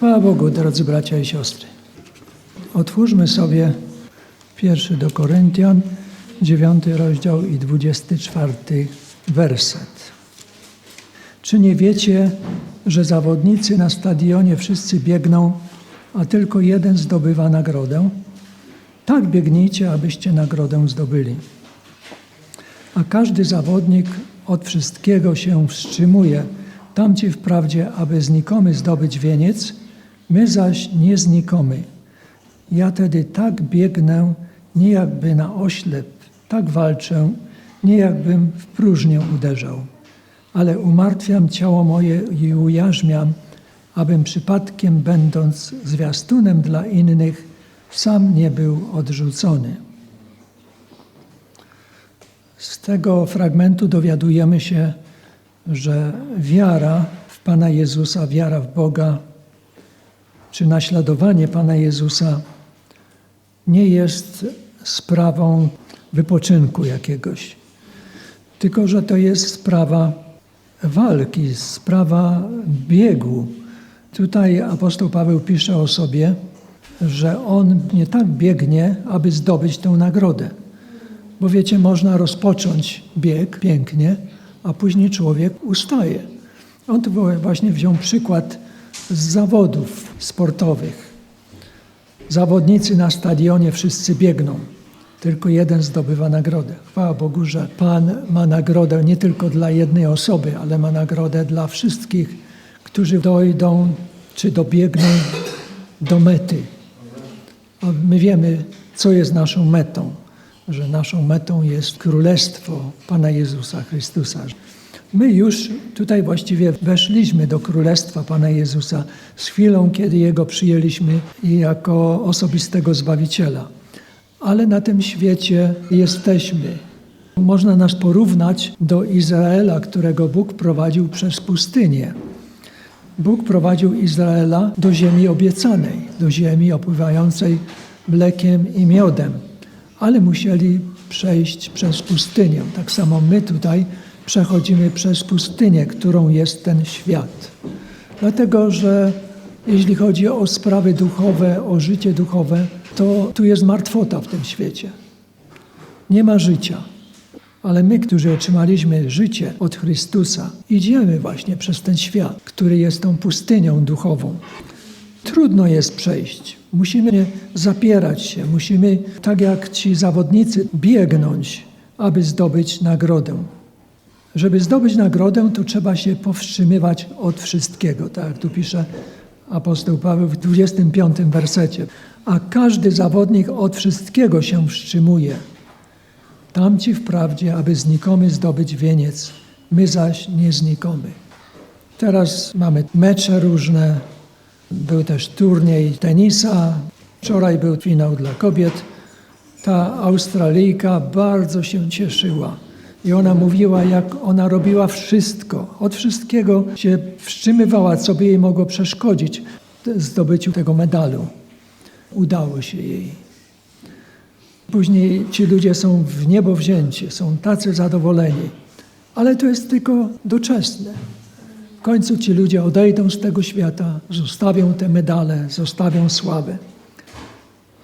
Chwała Bogu, drodzy bracia i siostry. Otwórzmy sobie pierwszy do Koryntian, dziewiąty rozdział i dwudziesty czwarty werset. Czy nie wiecie, że zawodnicy na stadionie wszyscy biegną, a tylko jeden zdobywa nagrodę? Tak biegnijcie, abyście nagrodę zdobyli. A każdy zawodnik od wszystkiego się wstrzymuje. Tamci wprawdzie, aby znikomy zdobyć wieniec, my zaś nie znikomy. Ja tedy tak biegnę, nie jakby na oślep, tak walczę, nie jakbym w próżnię uderzał. Ale umartwiam ciało moje i ujarzmiam, abym przypadkiem będąc zwiastunem dla innych, sam nie był odrzucony. Z tego fragmentu dowiadujemy się, że wiara w Pana Jezusa, wiara w Boga, czy naśladowanie Pana Jezusa nie jest sprawą wypoczynku jakiegoś, tylko że to jest sprawa walki, sprawa biegu. Tutaj apostoł Paweł pisze o sobie, że on nie tak biegnie, aby zdobyć tę nagrodę. Bo wiecie, można rozpocząć bieg pięknie, a później człowiek ustaje. On tu właśnie wziął przykład z zawodów sportowych. Zawodnicy na stadionie wszyscy biegną, tylko jeden zdobywa nagrodę. Chwała Bogu, że Pan ma nagrodę nie tylko dla jednej osoby, ale ma nagrodę dla wszystkich, którzy dojdą czy dobiegną do mety. A my wiemy, co jest naszą metą że naszą metą jest Królestwo Pana Jezusa Chrystusa. My już tutaj właściwie weszliśmy do Królestwa Pana Jezusa z chwilą, kiedy Jego przyjęliśmy jako osobistego Zbawiciela. Ale na tym świecie jesteśmy. Można nas porównać do Izraela, którego Bóg prowadził przez pustynię. Bóg prowadził Izraela do ziemi obiecanej, do ziemi opływającej mlekiem i miodem ale musieli przejść przez pustynię. Tak samo my tutaj przechodzimy przez pustynię, którą jest ten świat. Dlatego, że jeśli chodzi o sprawy duchowe, o życie duchowe, to tu jest martwota w tym świecie. Nie ma życia. Ale my, którzy otrzymaliśmy życie od Chrystusa, idziemy właśnie przez ten świat, który jest tą pustynią duchową. Trudno jest przejść. Musimy zapierać się, musimy, tak jak ci zawodnicy, biegnąć, aby zdobyć nagrodę. Żeby zdobyć nagrodę, to trzeba się powstrzymywać od wszystkiego, tak jak tu pisze apostoł Paweł w 25 wersecie. A każdy zawodnik od wszystkiego się wstrzymuje. Tamci wprawdzie, aby znikomy zdobyć wieniec, my zaś nie znikomy. Teraz mamy mecze różne, był też turniej tenisa. Wczoraj był finał dla kobiet. Ta Australijka bardzo się cieszyła. I ona mówiła, jak ona robiła wszystko. Od wszystkiego się wstrzymywała, co by jej mogło przeszkodzić zdobyciu tego medalu. Udało się jej. Później ci ludzie są w niebo wzięci, są tacy zadowoleni. Ale to jest tylko doczesne. W końcu ci ludzie odejdą z tego świata, zostawią te medale, zostawią sławę.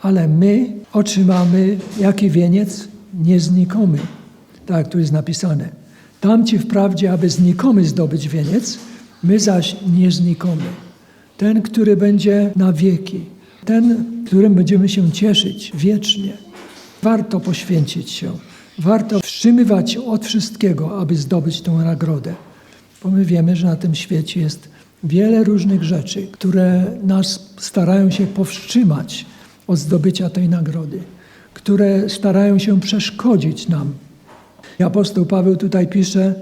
Ale my otrzymamy jaki wieniec? Nieznikomy. Tak jak tu jest napisane. Tamci wprawdzie, aby znikomy zdobyć wieniec, my zaś nieznikomy. Ten, który będzie na wieki. Ten, którym będziemy się cieszyć wiecznie. Warto poświęcić się. Warto wstrzymywać od wszystkiego, aby zdobyć tę nagrodę bo my wiemy, że na tym świecie jest wiele różnych rzeczy, które nas starają się powstrzymać od zdobycia tej nagrody, które starają się przeszkodzić nam. I apostoł Paweł tutaj pisze: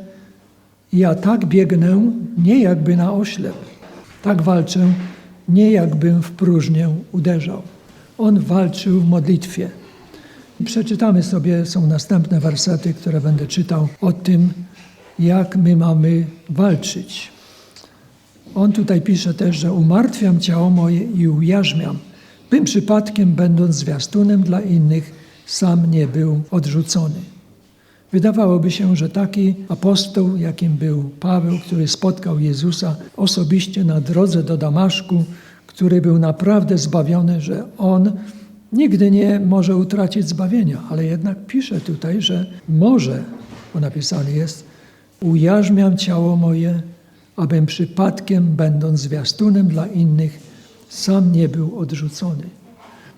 Ja tak biegnę, nie jakby na oślep, tak walczę, nie jakbym w próżnię uderzał. On walczył w modlitwie. Przeczytamy sobie, są następne wersety, które będę czytał o tym, jak my mamy walczyć. On tutaj pisze też, że umartwiam ciało moje i ujarzmiam, bym przypadkiem, będąc zwiastunem dla innych, sam nie był odrzucony. Wydawałoby się, że taki apostoł, jakim był Paweł, który spotkał Jezusa osobiście na drodze do Damaszku, który był naprawdę zbawiony, że on nigdy nie może utracić zbawienia, ale jednak pisze tutaj, że może, bo napisane jest, ujarzmiam ciało moje, abym przypadkiem, będąc zwiastunem dla innych, sam nie był odrzucony.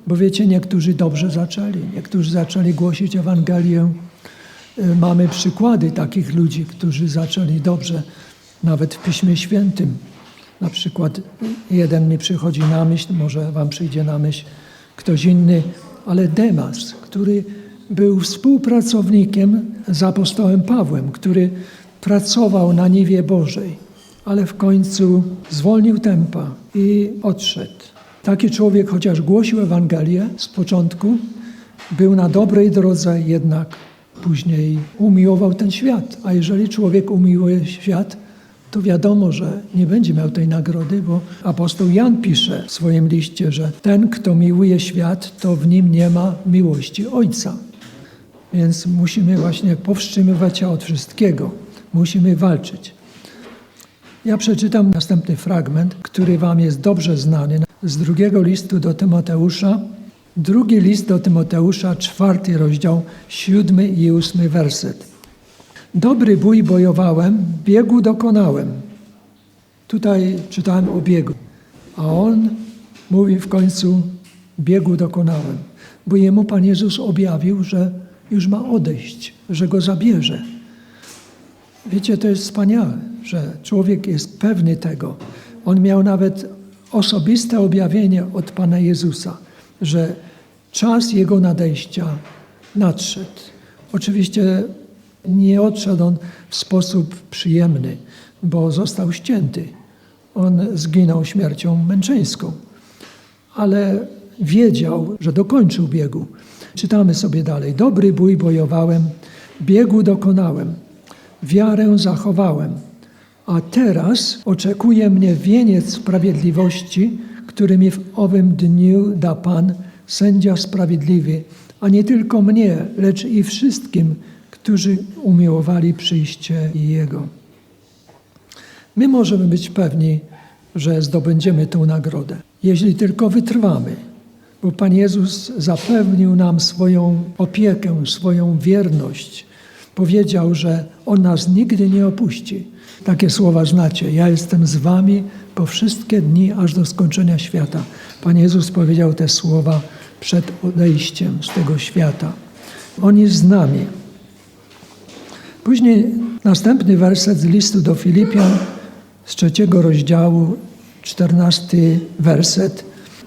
Bo wiecie, niektórzy dobrze zaczęli, niektórzy zaczęli głosić Ewangelię. Y, Mamy przykłady takich ludzi, którzy zaczęli dobrze, nawet w Piśmie Świętym. Na przykład jeden mi przychodzi na myśl, może wam przyjdzie na myśl ktoś inny, ale Demas, który był współpracownikiem z apostołem Pawłem, który pracował na niwie Bożej, ale w końcu zwolnił tempa i odszedł. Taki człowiek, chociaż głosił Ewangelię z początku, był na dobrej drodze, jednak później umiłował ten świat. A jeżeli człowiek umiłuje świat, to wiadomo, że nie będzie miał tej nagrody, bo apostoł Jan pisze w swoim liście, że ten, kto miłuje świat, to w nim nie ma miłości Ojca. Więc musimy właśnie powstrzymywać się od wszystkiego. Musimy walczyć. Ja przeczytam następny fragment, który Wam jest dobrze znany, z drugiego listu do Tymoteusza. Drugi list do Tymoteusza, czwarty rozdział, siódmy i ósmy werset. Dobry bój bojowałem, biegu dokonałem. Tutaj czytałem o biegu, a on mówi w końcu: biegu dokonałem, bo jemu Pan Jezus objawił, że już ma odejść, że go zabierze. Wiecie, to jest wspaniałe, że człowiek jest pewny tego. On miał nawet osobiste objawienie od Pana Jezusa, że czas Jego nadejścia nadszedł. Oczywiście nie odszedł on w sposób przyjemny, bo został ścięty. On zginął śmiercią męczeńską, ale wiedział, że dokończył biegu. Czytamy sobie dalej. Dobry bój bojowałem, biegu dokonałem, wiarę zachowałem, a teraz oczekuje mnie wieniec sprawiedliwości, który mi w owym dniu da Pan, sędzia sprawiedliwy, a nie tylko mnie, lecz i wszystkim, którzy umiłowali przyjście Jego. My możemy być pewni, że zdobędziemy tę nagrodę, jeśli tylko wytrwamy, bo Pan Jezus zapewnił nam swoją opiekę, swoją wierność. Powiedział, że On nas nigdy nie opuści. Takie słowa znacie. Ja jestem z wami po wszystkie dni, aż do skończenia świata. Pan Jezus powiedział te słowa przed odejściem z tego świata. On jest z nami. Później następny werset z listu do Filipian z trzeciego rozdziału, czternasty werset.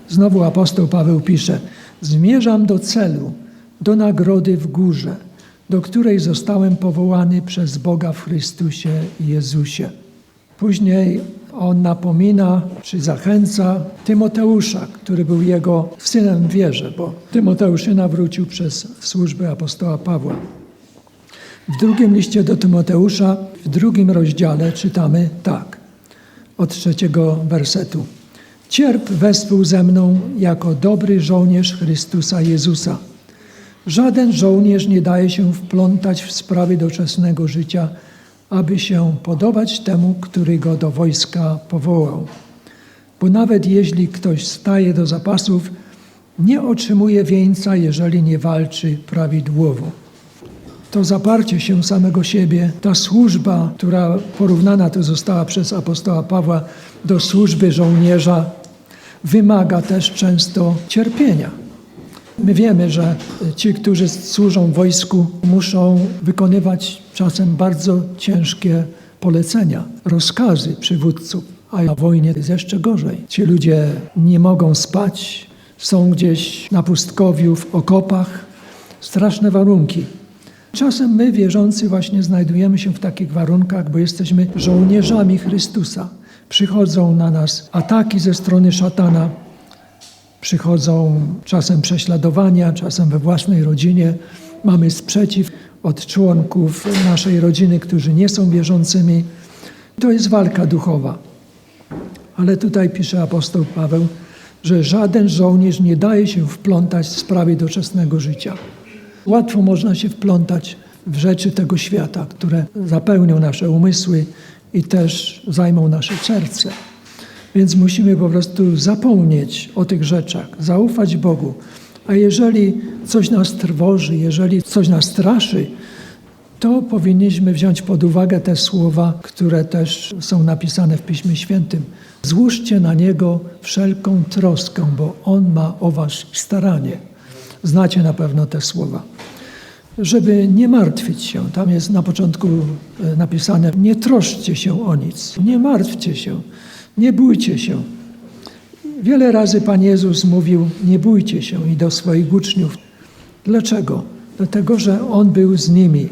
Znowu apostoł Paweł pisze: Zmierzam do celu, do nagrody w górze, do której zostałem powołany przez Boga w Chrystusie Jezusie. Później on napomina czy zachęca Tymoteusza, który był jego synem w wierze, bo Tymoteusz się nawrócił przez służbę apostoła Pawła. W drugim liście do Tymoteusza, w drugim rozdziale czytamy tak, od trzeciego wersetu. Cierp wespół ze mną jako dobry żołnierz Chrystusa Jezusa. Żaden żołnierz nie daje się wplątać w sprawy doczesnego życia, aby się podobać temu, który go do wojska powołał. Bo nawet jeśli ktoś staje do zapasów, nie otrzymuje wieńca, jeżeli nie walczy prawidłowo. To zaparcie się samego siebie, ta służba, która porównana tu została przez apostoła Pawła do służby żołnierza, wymaga też często cierpienia. My wiemy, że ci, którzy służą wojsku, muszą wykonywać czasem bardzo ciężkie polecenia, rozkazy przywódców, a na wojnie jest jeszcze gorzej. Ci ludzie nie mogą spać, są gdzieś na pustkowiu, w okopach. Straszne warunki. Czasem my, wierzący, właśnie znajdujemy się w takich warunkach, bo jesteśmy żołnierzami Chrystusa. Przychodzą na nas ataki ze strony szatana, przychodzą czasem prześladowania, czasem we własnej rodzinie. Mamy sprzeciw od członków naszej rodziny, którzy nie są wierzącymi. To jest walka duchowa. Ale tutaj pisze apostoł Paweł, że żaden żołnierz nie daje się wplątać w sprawy doczesnego życia. Łatwo można się wplątać w rzeczy tego świata, które zapełnią nasze umysły i też zajmą nasze serce. Więc musimy po prostu zapomnieć o tych rzeczach, zaufać Bogu. A jeżeli coś nas trwoży, jeżeli coś nas straszy, to powinniśmy wziąć pod uwagę te słowa, które też są napisane w Piśmie Świętym. Złóżcie na Niego wszelką troskę, bo On ma o Was staranie. Znacie na pewno te słowa. Żeby nie martwić się, tam jest na początku e, napisane: Nie troszczcie się o nic, nie martwcie się, nie bójcie się. Wiele razy Pan Jezus mówił: Nie bójcie się i do swoich uczniów. Dlaczego? Dlatego, że On był z nimi.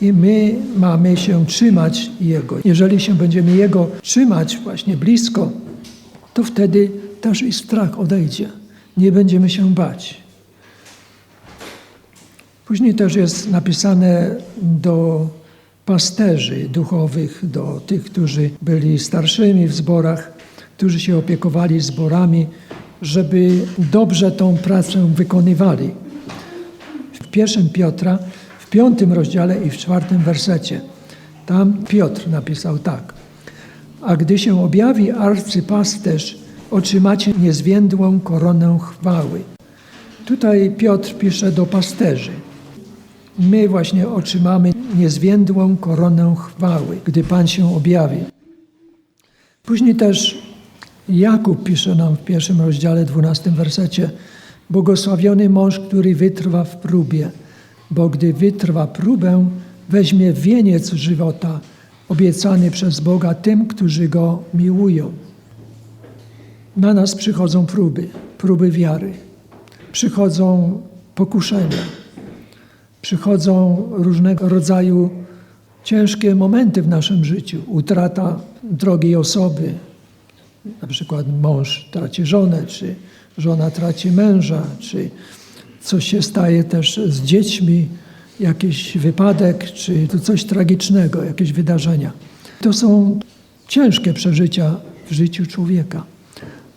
I my mamy się trzymać Jego. Jeżeli się będziemy Jego trzymać właśnie blisko, to wtedy też i strach odejdzie. Nie będziemy się bać. Później też jest napisane do pasterzy duchowych, do tych, którzy byli starszymi w zborach, którzy się opiekowali zborami, żeby dobrze tą pracę wykonywali. W pierwszym Piotra, w piątym rozdziale i w czwartym wersecie, tam Piotr napisał tak. A gdy się objawi arcypasterz, otrzymacie niezwiędłą koronę chwały. Tutaj Piotr pisze do pasterzy. My właśnie otrzymamy niezwiędłą koronę chwały, gdy Pan się objawi. Później też Jakub pisze nam w pierwszym rozdziale, dwunastym wersecie: Błogosławiony mąż, który wytrwa w próbie, bo gdy wytrwa próbę, weźmie wieniec żywota obiecany przez Boga tym, którzy go miłują. Na nas przychodzą próby, próby wiary, przychodzą pokuszenia, przychodzą różnego rodzaju ciężkie momenty w naszym życiu, utrata drogiej osoby, na przykład mąż traci żonę, czy żona traci męża, czy coś się staje też z dziećmi, jakiś wypadek, czy coś tragicznego, jakieś wydarzenia. To są ciężkie przeżycia w życiu człowieka,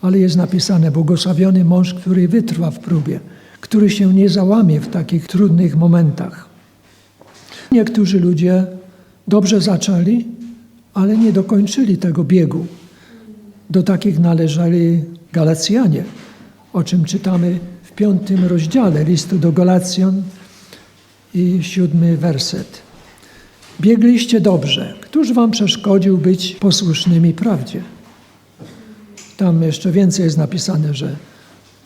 ale jest napisane: Błogosławiony mąż, który wytrwa w próbie, który się nie załamie w takich trudnych momentach. Niektórzy ludzie dobrze zaczęli, ale nie dokończyli tego biegu. Do takich należeli Galacjanie, o czym czytamy w piątym rozdziale listu do Galacjan i siódmy werset. Biegliście dobrze. Któż wam przeszkodził być posłusznymi prawdzie? Tam jeszcze więcej jest napisane, że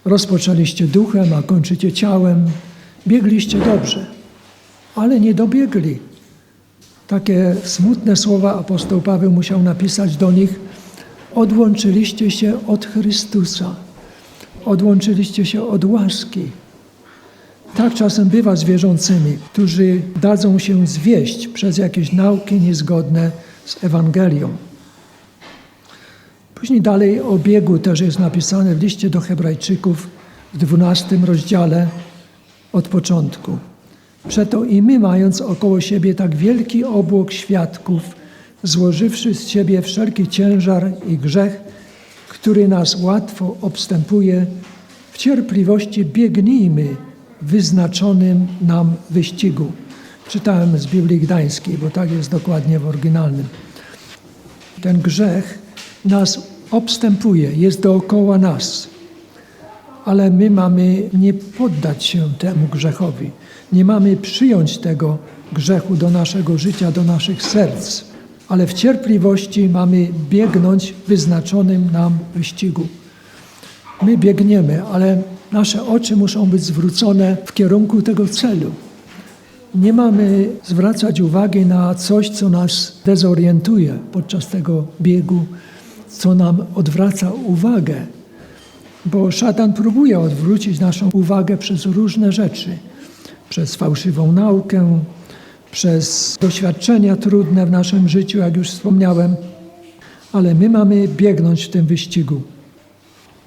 rozpoczęliście duchem, a kończycie ciałem. Biegliście dobrze, ale nie dobiegli. Takie smutne słowa apostoł Paweł musiał napisać do nich, odłączyliście się od Chrystusa, odłączyliście się od łaski. Tak czasem bywa z wierzącymi, którzy dadzą się zwieść przez jakieś nauki niezgodne z Ewangelią. Później dalej o biegu też jest napisane w liście do Hebrajczyków w 12 rozdziale od początku. Przeto i my, mając około siebie tak wielki obłok świadków, złożywszy z siebie wszelki ciężar i grzech, który nas łatwo obstępuje, w cierpliwości biegnijmy wyznaczonym nam wyścigu. Czytałem z Biblii Gdańskiej, bo tak jest dokładnie w oryginalnym. Ten grzech nas obstępuje, jest dookoła nas, ale my mamy nie poddać się temu grzechowi. Nie mamy przyjąć tego grzechu do naszego życia, do naszych serc ale w cierpliwości mamy biegnąć wyznaczonym nam wyścigu. My biegniemy, ale nasze oczy muszą być zwrócone w kierunku tego celu. Nie mamy zwracać uwagi na coś, co nas dezorientuje podczas tego biegu, co nam odwraca uwagę, bo szatan próbuje odwrócić naszą uwagę przez różne rzeczy, przez fałszywą naukę, przez doświadczenia trudne w naszym życiu, jak już wspomniałem, ale my mamy biegnąć w tym wyścigu.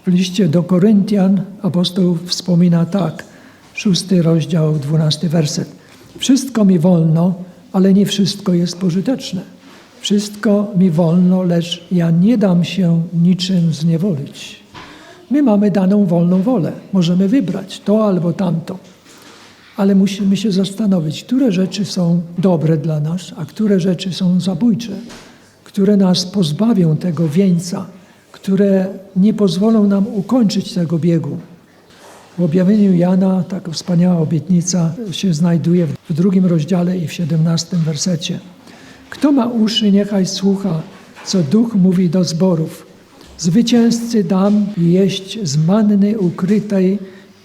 W liście do Koryntian apostoł wspomina tak, szósty rozdział, dwunasty werset. Wszystko mi wolno, ale nie wszystko jest pożyteczne. Wszystko mi wolno, lecz ja nie dam się niczym zniewolić. My mamy daną wolną wolę. Możemy wybrać to albo tamto ale musimy się zastanowić, które rzeczy są dobre dla nas, a które rzeczy są zabójcze, które nas pozbawią tego wieńca, które nie pozwolą nam ukończyć tego biegu. W objawieniu Jana taka wspaniała obietnica się znajduje w drugim rozdziale i w siedemnastym wersecie. Kto ma uszy, niechaj słucha, co Duch mówi do zborów. Zwycięzcy dam jeść z manny ukrytej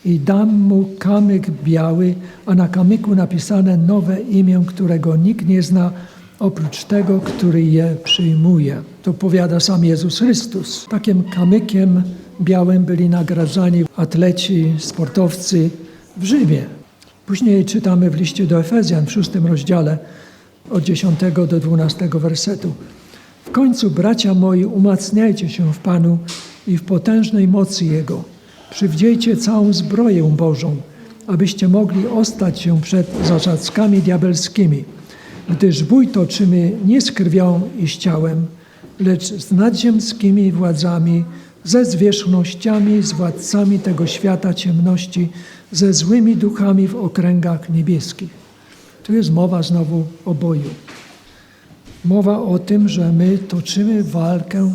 i dam mu kamyk biały, a na kamyku napisane nowe imię, którego nikt nie zna, oprócz tego, który je przyjmuje. To powiada sam Jezus Chrystus. Takim kamykiem białym byli nagradzani atleci, sportowcy w Rzymie. Później czytamy w liście do Efezjan w szóstym rozdziale od 10 do 12 wersetu. W końcu, bracia moi, umacniajcie się w Panu i w potężnej mocy Jego. Przywdziejcie całą zbroję Bożą, abyście mogli ostać się przed zasadzkami diabelskimi. Gdyż bój toczymy nie z krwią i z ciałem, lecz z nadziemskimi władzami, ze zwierzchnościami, z władcami tego świata ciemności, ze złymi duchami w okręgach niebieskich. Tu jest mowa znowu o boju. Mowa o tym, że my toczymy walkę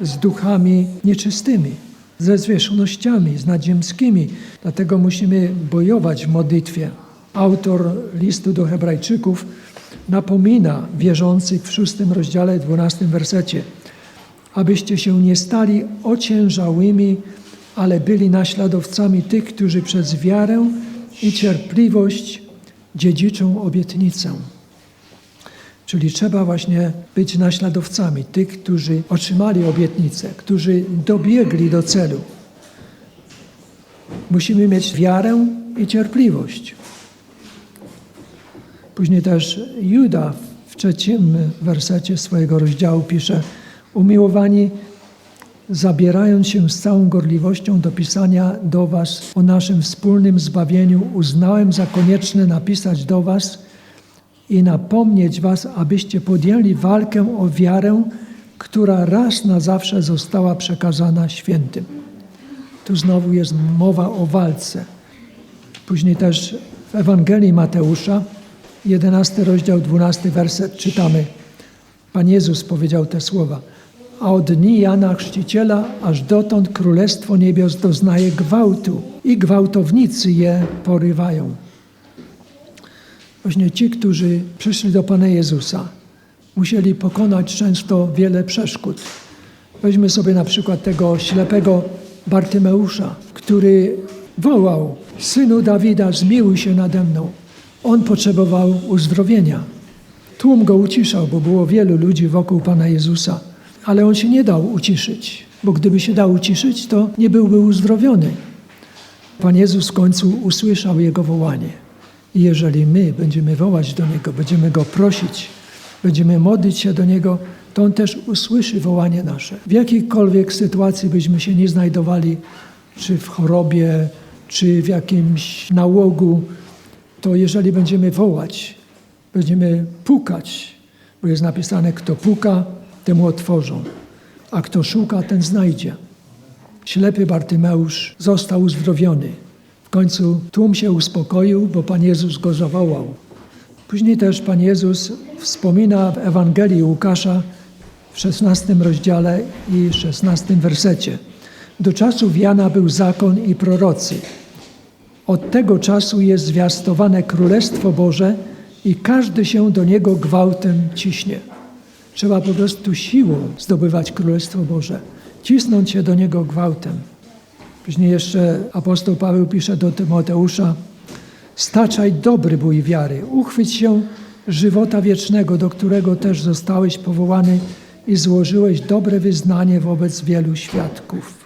z duchami nieczystymi, ze zwierzchnościami, z nadziemskimi. Dlatego musimy bojować w modlitwie. Autor listu do Hebrajczyków napomina wierzących w szóstym rozdziale, dwunastym wersecie, abyście się nie stali ociężałymi, ale byli naśladowcami tych, którzy przez wiarę i cierpliwość dziedziczą obietnicę. Czyli trzeba właśnie być naśladowcami tych, którzy otrzymali obietnicę, którzy dobiegli do celu. Musimy mieć wiarę i cierpliwość. Później też Juda w trzecim wersecie swojego rozdziału pisze: Umiłowani, zabierając się z całą gorliwością do pisania do Was o naszym wspólnym zbawieniu, uznałem za konieczne napisać do Was i napomnieć Was, abyście podjęli walkę o wiarę, która raz na zawsze została przekazana świętym. Tu znowu jest mowa o walce. Później też w Ewangelii Mateusza, 11 rozdział, 12 werset czytamy. Pan Jezus powiedział te słowa. A od dni Jana Chrzciciela aż dotąd Królestwo Niebios doznaje gwałtu i gwałtownicy je porywają. Właśnie ci, którzy przyszli do Pana Jezusa, musieli pokonać często wiele przeszkód. Weźmy sobie na przykład tego ślepego Bartymeusza, który wołał: Synu Dawida, zmiłuj się nade mną. On potrzebował uzdrowienia. Tłum go uciszał, bo było wielu ludzi wokół Pana Jezusa, ale on się nie dał uciszyć, bo gdyby się dał uciszyć, to nie byłby uzdrowiony. Pan Jezus w końcu usłyszał jego wołanie. I jeżeli my będziemy wołać do Niego, będziemy Go prosić, będziemy modlić się do Niego, to On też usłyszy wołanie nasze. W jakiejkolwiek sytuacji byśmy się nie znajdowali, czy w chorobie, czy w jakimś nałogu, to jeżeli będziemy wołać, będziemy pukać, bo jest napisane, kto puka, temu otworzą, a kto szuka, ten znajdzie. Ślepy Bartymeusz został uzdrowiony. W końcu tłum się uspokoił, bo Pan Jezus go zawołał. Później też Pan Jezus wspomina w Ewangelii Łukasza w 16 rozdziale i 16 wersecie. Do czasów Jana był zakon i prorocy. Od tego czasu jest zwiastowane Królestwo Boże i każdy się do niego gwałtem ciśnie. Trzeba po prostu siłą zdobywać Królestwo Boże, cisnąć się do niego gwałtem. Później jeszcze apostoł Paweł pisze do Tymoteusza: Staczaj dobry bój wiary, uchwyć się żywota wiecznego, do którego też zostałeś powołany i złożyłeś dobre wyznanie wobec wielu świadków.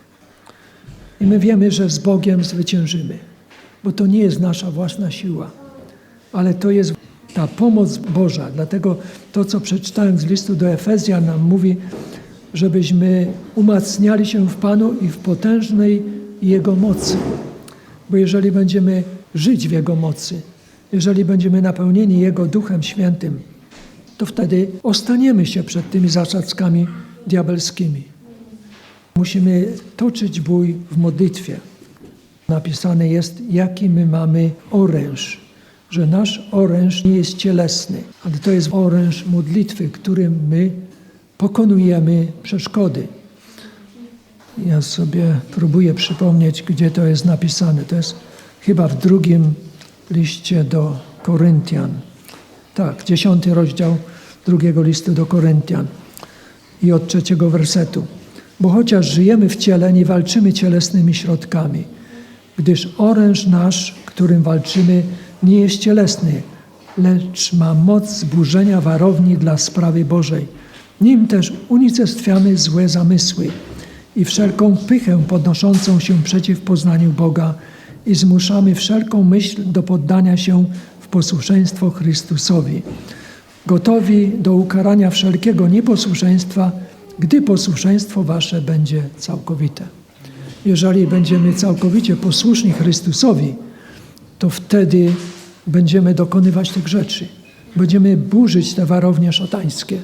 I my wiemy, że z Bogiem zwyciężymy, bo to nie jest nasza własna siła, ale to jest ta pomoc Boża. Dlatego to, co przeczytałem z listu do Efezjan, nam mówi, żebyśmy umacniali się w Panu i w potężnej Jego mocy. Bo jeżeli będziemy żyć w Jego mocy, jeżeli będziemy napełnieni Jego Duchem Świętym, to wtedy ostaniemy się przed tymi zasadzkami diabelskimi. Musimy toczyć bój w modlitwie. Napisane jest, jaki my mamy oręż, że nasz oręż nie jest cielesny, ale to jest oręż modlitwy, którym my pokonujemy przeszkody. Ja sobie próbuję przypomnieć, gdzie to jest napisane. To jest chyba w drugim liście do Koryntian. Tak, dziesiąty rozdział drugiego listu do Koryntian i od trzeciego wersetu. Bo chociaż żyjemy w ciele, nie walczymy cielesnymi środkami, gdyż oręż nasz, którym walczymy, nie jest cielesny, lecz ma moc zburzenia warowni dla sprawy Bożej. Nim też unicestwiamy złe zamysły i wszelką pychę podnoszącą się przeciw poznaniu Boga i zmuszamy wszelką myśl do poddania się w posłuszeństwo Chrystusowi gotowi do ukarania wszelkiego nieposłuszeństwa, gdy posłuszeństwo wasze będzie całkowite. Jeżeli będziemy całkowicie posłuszni Chrystusowi, to wtedy będziemy dokonywać tych rzeczy. Będziemy burzyć te warownie szatańskie.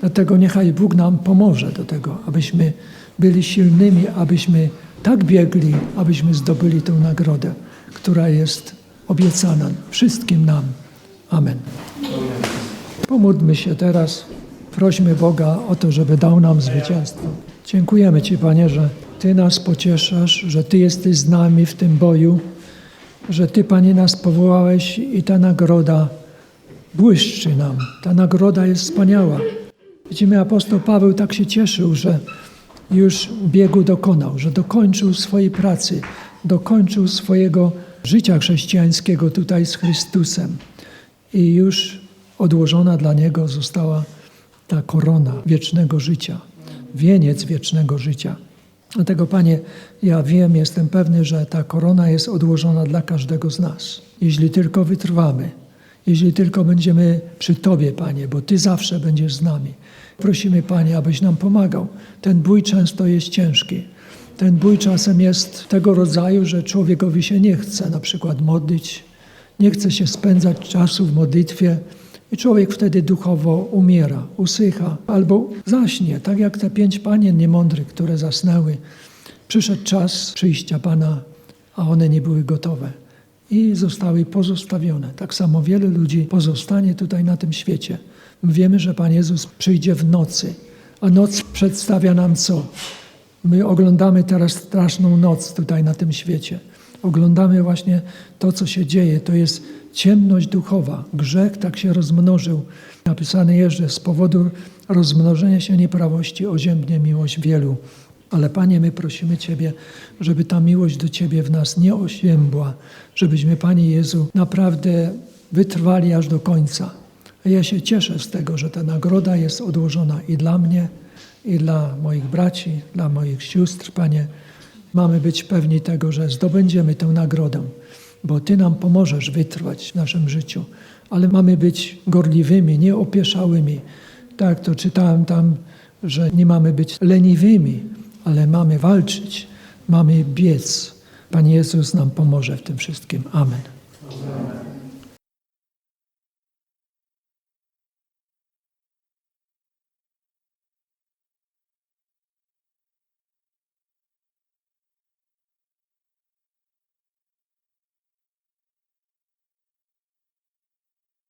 Dlatego niechaj Bóg nam pomoże do tego, abyśmy byli silnymi, abyśmy tak biegli, abyśmy zdobyli tę nagrodę, która jest obiecana wszystkim nam. Amen. Pomódlmy się teraz. Prośmy Boga o to, żeby dał nam zwycięstwo. Dziękujemy Ci, Panie, że Ty nas pocieszasz, że Ty jesteś z nami w tym boju, że Ty, Panie, nas powołałeś i ta nagroda błyszczy nam. Ta nagroda jest wspaniała. Widzimy, apostoł Paweł tak się cieszył, że już biegu dokonał, że dokończył swojej pracy, dokończył swojego życia chrześcijańskiego tutaj z Chrystusem. I już odłożona dla niego została ta korona wiecznego życia, wieniec wiecznego życia. Dlatego, Panie, ja wiem, jestem pewny, że ta korona jest odłożona dla każdego z nas. Jeśli tylko wytrwamy, jeśli tylko będziemy przy Tobie, Panie, bo Ty zawsze będziesz z nami. Prosimy, Panie, abyś nam pomagał. Ten bój często jest ciężki. Ten bój czasem jest tego rodzaju, że człowiekowi się nie chce na przykład modlić, nie chce się spędzać czasu w modlitwie i człowiek wtedy duchowo umiera, usycha albo zaśnie, tak jak te pięć panien niemądrych, które zasnęły. Przyszedł czas przyjścia Pana, a one nie były gotowe i zostały pozostawione. Tak samo wiele ludzi pozostanie tutaj na tym świecie. My wiemy, że Pan Jezus przyjdzie w nocy, a noc przedstawia nam co? My oglądamy teraz straszną noc tutaj na tym świecie. Oglądamy właśnie to, co się dzieje. To jest ciemność duchowa. Grzech tak się rozmnożył. Napisane jest, że z powodu rozmnożenia się nieprawości oziębnie miłość wielu. Ale Panie, my prosimy Ciebie, żeby ta miłość do Ciebie w nas nie osiębła, żebyśmy, Panie Jezu, naprawdę wytrwali aż do końca. Ja się cieszę z tego, że ta nagroda jest odłożona i dla mnie, i dla moich braci, dla moich sióstr, Panie. Mamy być pewni tego, że zdobędziemy tę nagrodę, bo Ty nam pomożesz wytrwać w naszym życiu, ale mamy być gorliwymi, nie opieszałymi. Tak, to czytałem tam, że nie mamy być leniwymi, ale mamy walczyć, mamy biec. Pan Jezus nam pomoże w tym wszystkim. Amen.